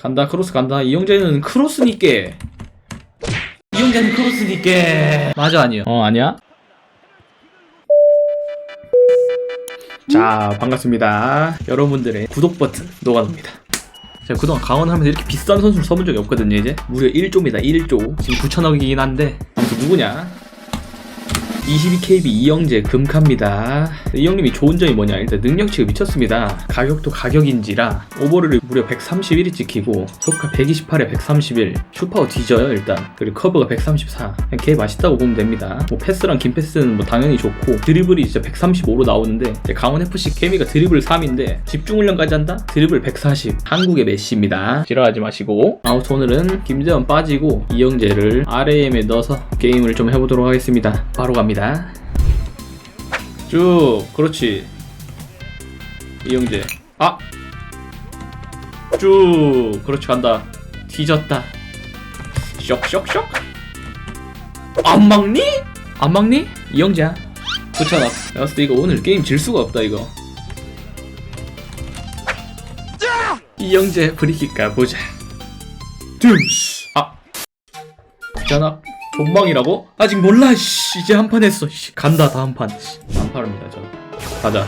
간다 크로스 간다. 이영재는 크로스니께. 이영재는 크로스니께. 맞아 아니야 어 아니야? 자 반갑습니다. 여러분들의 구독 버튼 녹아납니다. 제가 그동안 강원 하면서 이렇게 비싼 선수를 써본 적이 없거든요 이제. 무려 1조입니다 1조. 지금 9천억이긴 한데. 아무튼 누구냐? 22KB 이영재 금카입니다. 이 형님이 좋은 점이 뭐냐? 일단 능력치가 미쳤습니다. 가격도 가격인지라 오버를 무려 131이 찍히고 속가 128에 131 슈퍼가 뒤져요 일단 그리고 커브가 134 그냥 개 맛있다고 보면 됩니다. 뭐 패스랑 긴 패스는 뭐 당연히 좋고 드리블이 진짜 135로 나오는데 이제 강원 FC 케미가 드리블 3인데 집중 훈련까지 한다? 드리블 140 한국의 메시입니다. 지랄하지 마시고 아무튼 오늘은 김재원 빠지고 이영재를 RAM에 넣어서 게임을 좀 해보도록 하겠습니다. 바로 갑니다. 쭉 그렇지. 이영재. 아! 쭉 그렇지 간다. 뒤졌다. 쇽쇽쇽. 안 막니? 안 막니? 이영재야. 그렇잖아 내가 봤을 때 이거 오늘 게임 질 수가 없다 이거. 이영재 브리킥 가보자. 둠스! 아! 있잖아 본방이라고? 아직 몰라 씨. 이제 한 판 했어 씨. 간다 다음 판안 팔합니다 저. 가자.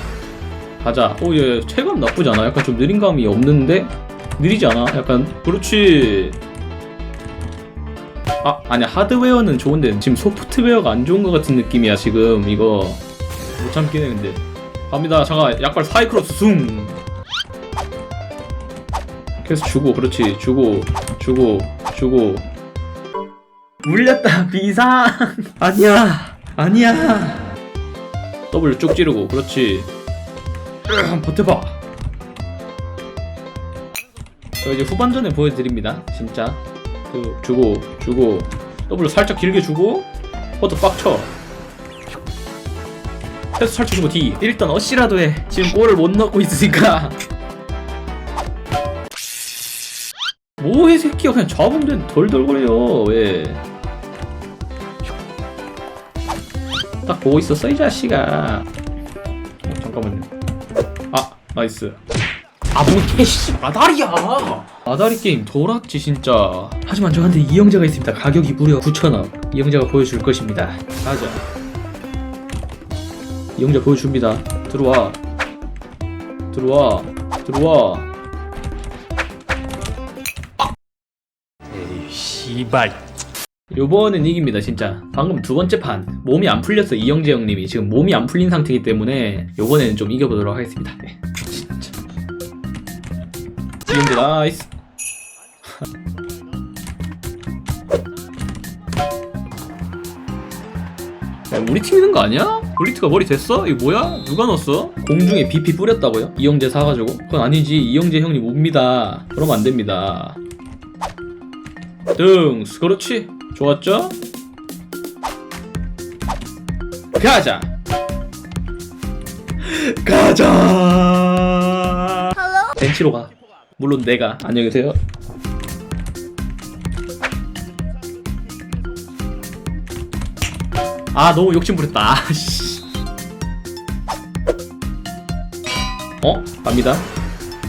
가자. 오얘 체감 나쁘지 않아? 약간 좀 느린 감이 없는데? 느리지 않아? 약간 그렇지. 아 아니야 하드웨어는 좋은데 지금 소프트웨어가 안 좋은 것 같은 느낌이야 지금. 이거. 못 참긴 해 근데. 갑니다. 잠깐 약발 사이클롭스 숭! 계속 주고 그렇지. 주고 주고 주고 물렸다 비상. 아니야 아니야. W 쭉 찌르고 그렇지. 으, 버텨봐. 저 이제 후반전에 보여드립니다 진짜. 그 주고 주고. W 살짝 길게 주고 버터 빡쳐. 패스 살짝 주고 D. 일단 어시라도 해. 지금 골을 못 넣고 있으니까. 뭐해 새끼야. 그냥 잡으면 돼 덜덜거려 왜 딱 보고 있었어 이 자식아. 어, 잠깐만요. 아 나이스. 아뭔 개씨 아다리야. 아다리 게임 돌았지 진짜. 하지만 저한테 이영재가 있습니다. 가격이 무려 9천원. 이영재가 보여줄 것입니다. 가자. 이영재 보여줍니다. 들어와. 들어와. 들어와. 에이 씨발 요번은 이깁니다 진짜 방금 두 번째 판 몸이 안 풀렸어 이영재 형님이 지금 몸이 안 풀린 상태이기 때문에 요번에는 좀 이겨보도록 하겠습니다 네, 진짜 이영재 나이스 야, 우리 팀 있는 거 아니야? 블리트가 머리 됐어? 이거 뭐야? 누가 넣었어? 공중에 BP 뿌렸다고요? 이영재 사가지고? 그건 아니지 이영재 형님 옵니다 그러면 안 됩니다 등스 그렇지 좋았죠? 가자. 가자. 벤치로 가. 물론 내가. 안녕히 계세요. 아 너무 욕심 부렸다. 아, 씨. 어? 갑니다.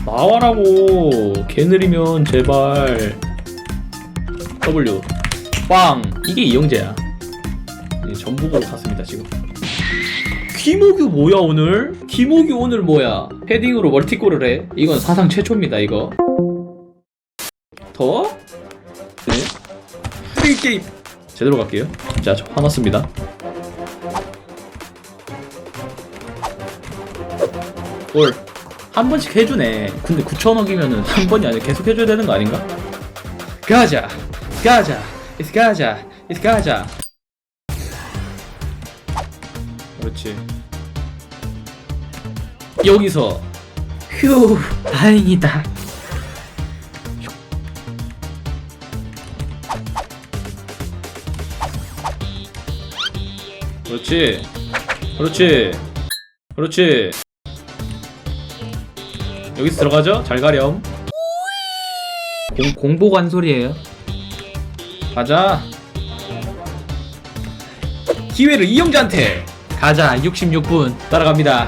나와라고. 개 느리면 제발 W 빵. 이게 이영재야. 전북으로 갔습니다 지금. 키모규 뭐야 오늘? 키모규 오늘 뭐야? 헤딩으로 멀티골을 해. 이건 사상 최초입니다 이거. 더? 네. 프리 게임. 제대로 갈게요. 자저 화났습니다. 골 한 번씩 해주네. 근데 9천억이면은 한 번이 아니라 계속 해줘야 되는 거 아닌가? 가자. 가자 이스 가자 이스 가자. 그렇지. 여기서. 휴 다행이다. 그렇지. 그렇지. 그렇지. 여기서 들어가죠? 잘 가렴. 공, 공보 관 소리예요 가자. 기회를 이영재한테. 가자 66분. 따라갑니다.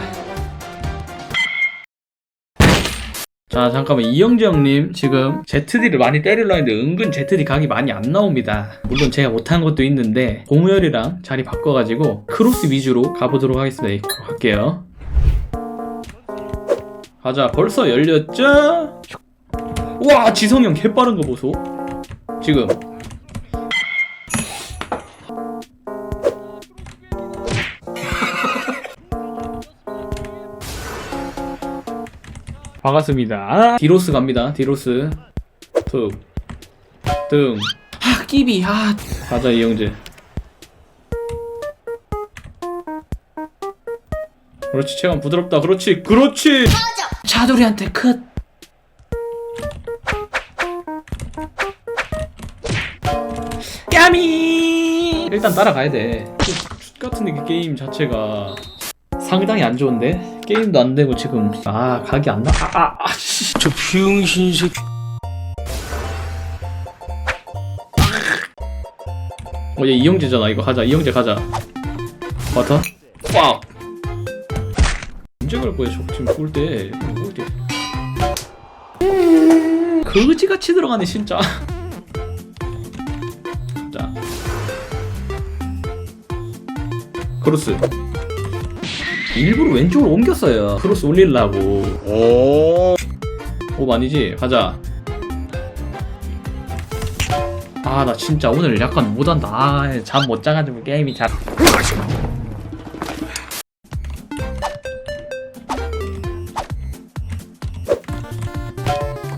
자 잠깐만. 이영재 형님 지금 ZD를 많이 때리려 했는데 은근 ZD 각이 많이 안 나옵니다. 물론 제가 못한 것도 있는데 공열이랑 자리 바꿔가지고 크로스 위주로 가보도록 하겠습니다. 예, 갈게요. 가자. 벌써 열렸죠? 와 지성이 형 개빠른 거 보소. 지금 반갑습니다. 디로스 갑니다. 디로스. 툭. 등. 아, 끼비. 아. 가자, 이영재. 그렇지, 체감 부드럽다. 그렇지, 그렇지! 차돌이한테 컷! 까미! 일단 따라가야 돼. 슛 같은 게 게임 자체가 상당히 안 좋은데? 게임도 안 되고 지금. 아, 각이 안 나. 아, 아, 아, 씨. 저 병신새 어, 얘 이영재잖아. 이거 가자. 이영재 가자. 버터? 와우. 언제 갈 거야? 저 지금 쏠 때. 쏠 때. 거지같이 들어가네, 진짜. 자. 크로스. 일부러 왼쪽으로 옮겼어요. 크로스 올리려고. 오 오, 아니지? 가자. 아, 나 진짜 오늘 약간 못한다. 아, 잠못 자가지고 게임이 잘.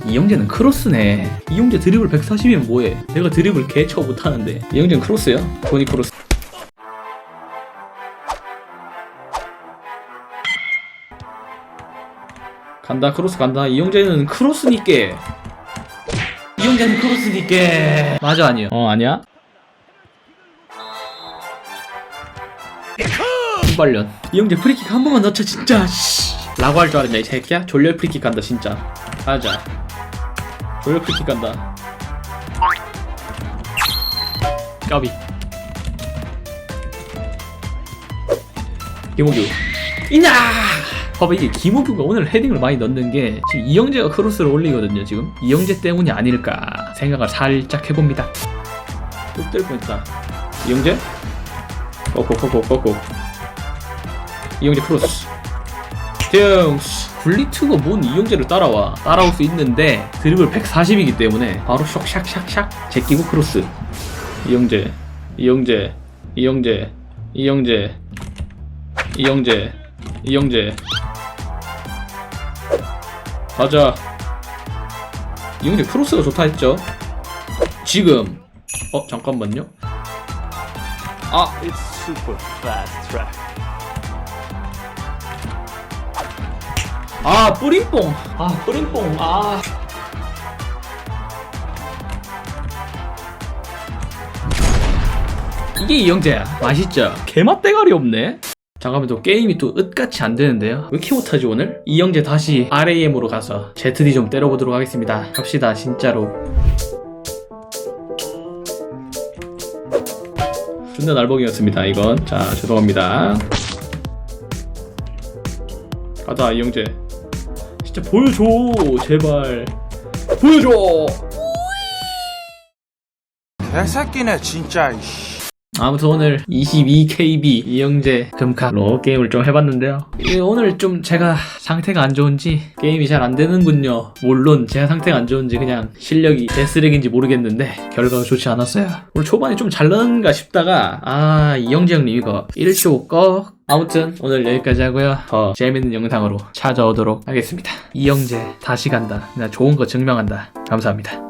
이영재는 크로스네. 이영재 드리블 140이면 뭐해? 내가 드리블 개쳐 못하는데. 이영재는 크로스야? 토니 크로스. 간다 크로스 간다. 이영재는 크로스니께. 이영재는 크로스니께. 맞아 아니야 어 아니야? 순발련 이영재 프리킥 한 번만 넣자 진짜. 씨. 라고 할 줄 알았냐 이 새끼야. 졸렬 프리킥 간다 진짜. 가자. 졸렬 프리킥 간다. 까비. 김호규. 있냐 봐봐 이게 김호규가 오늘 헤딩을 많이 넣는 게 지금 이영재가 크로스를 올리거든요 지금. 이영재 때문이 아닐까 생각을 살짝 해봅니다. 뚝될 뻔했다. 이영재? 꼬꼬꼬꼬 꼬꼬 이영재 크로스. 대응 굴리트가 뭔 이영재를 따라와. 따라올 수 있는데 드리블 140이기 때문에 바로 샥샥샥샥 제끼고 크로스. 이영재 이영재 이영재 이영재 이영재 이영재 가자. 이영재 크로스가 좋다 했죠? 지금. 어 잠깐만요. 아 아 뿌링뽕. 아 뿌링뽕. 아. 이게 이영재야. 맛있죠? 개맛 대가리 없네 잠깐만 또 게임이 또 끝같이 안 되는데요? 왜 이렇게 못하지 오늘? 이영재 다시 RAM으로 가서 ZD 좀 때려보도록 하겠습니다. 갑시다 진짜로. 존나 날먹이었습니다 이건. 자 죄송합니다. 가자 이영재 진짜 보여줘 제발. 보여줘! 개새끼네 진짜 아무튼 오늘 22KB 이영재 금카로 게임을 좀 해봤는데요. 이 오늘 좀 제가 상태가 안 좋은지 게임이 잘 안 되는군요. 물론 제가 상태가 안 좋은지 그냥 실력이 개쓰레기인지 모르겠는데 결과가 좋지 않았어요. 오늘 초반에 좀잘 넣는가 싶다가 아 이영재 형님 이거 1조 꺽 아무튼 오늘 여기까지 하고요. 더 재밌는 영상으로 찾아오도록 하겠습니다. 이영재 다시 간다. 나 좋은 거 증명한다. 감사합니다